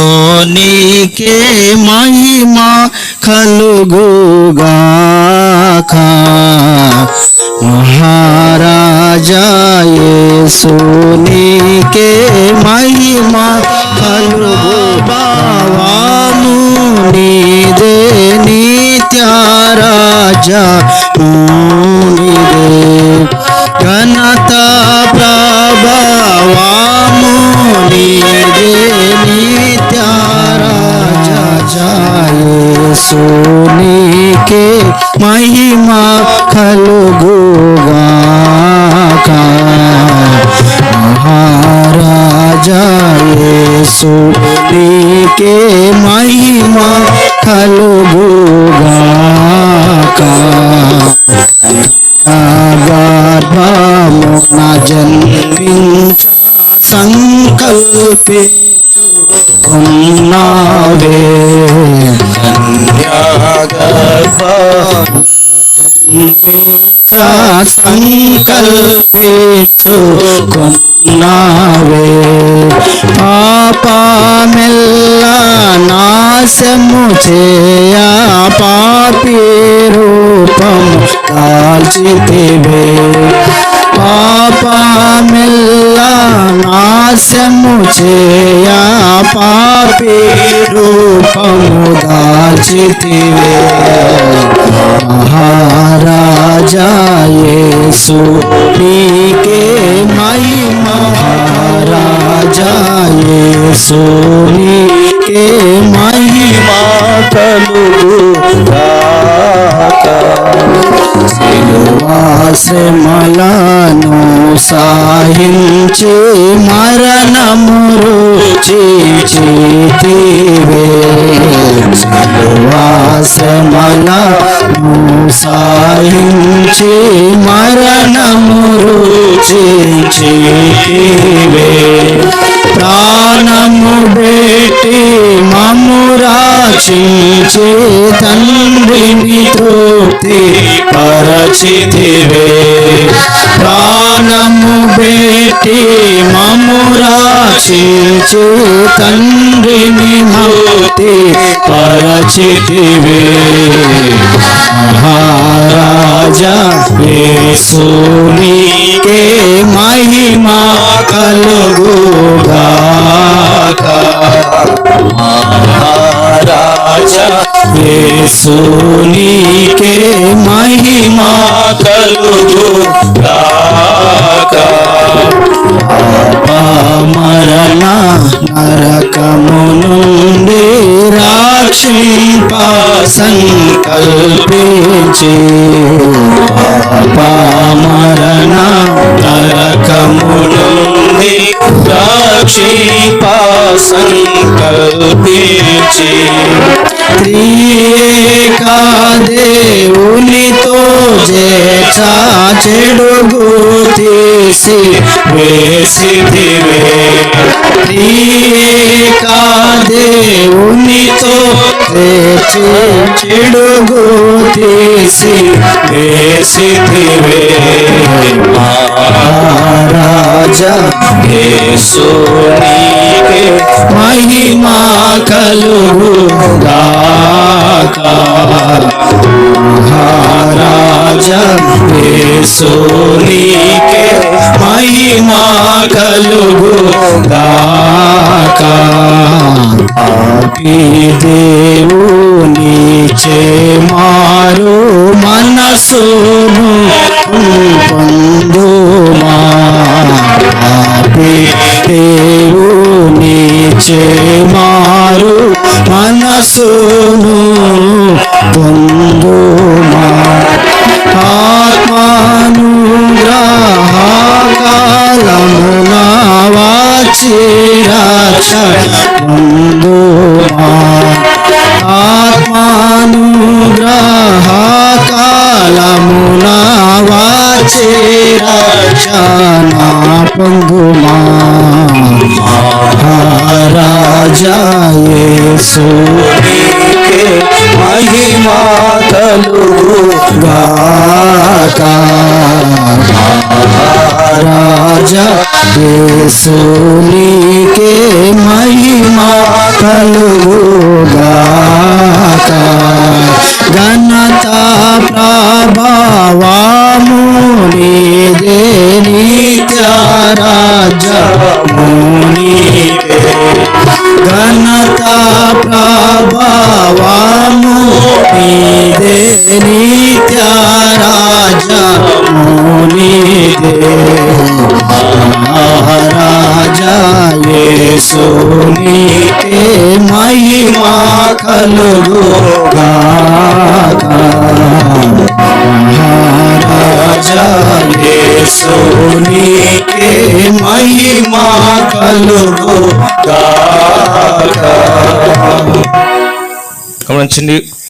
మహారాజాయేసునికే మహిమ కలుగుగాక మహారాజాయేసునికే మహిమ కలుగుభావాము నీదే నిత్యారాజా నీదే నిత్యారాజాయేసునికే మహిమ కలుగుగాక మహారాజాయేసు నీకే మహిమ కలుగుగాక గర్భమున జన్మించ సంకల్పించుకున్నావే సంకల్పించుకున్నావే పాపమెల్ల నాశము చేయా పాపి రూపం కాల్చితివే పాపమెల్ల నాశము చేయా పాపి రూపము దాల్చితివే మహా మహారాజాయేసు నీకే మహిమ మహారాజాయేసు నీకే మహిమ శ్రమలను సాహించి మరణము రుచిచితివే శ్రమలను సాహించి మరణము రుచిచితివే ప్రాణము బేటి మము రాక్షించే తండ్రిని తృప్తి పరచితివే ప్రాణము బేటి మము తండ్రిని ముక్తి పరచితివే. మహారాజా యేసునికే మహిమ కలుగుగాక. మహారాజా మహిమా కలుగుగా కలుగుగాక మరణ నరకము నుండి రాక్షింప సంకల్పించి మరణ నరకము నుండి రాక్షింప సంకల్పించి దేవునితో చేచా చెడుగు తీసి వేసిదివే త్రియేకా దేవునితో చేచి చెడుగు తీసి వేసిదివే మహారాజా యేసునికే మహిమా కలుగుగాక మహారాజా యేసునికే మహిమా కలుగుగాక పాపి దేవుని చే మారు మనసును పొందుమా దేవుని చే మారు మనసును రాజాయేసు యేసు నీకే మహిమా కలుగుగాక మహారాజా రాజా యేసునికే మహిమా కలుగుగాక ఘనత ప్రభావము నీదే నిత్య ప్రభావము నీదే నిత్య రాజమునిదే మహారాజా యేసునికే మహిమా కలుగుగా యేసునికే మహిమా కలుగు గమనించండి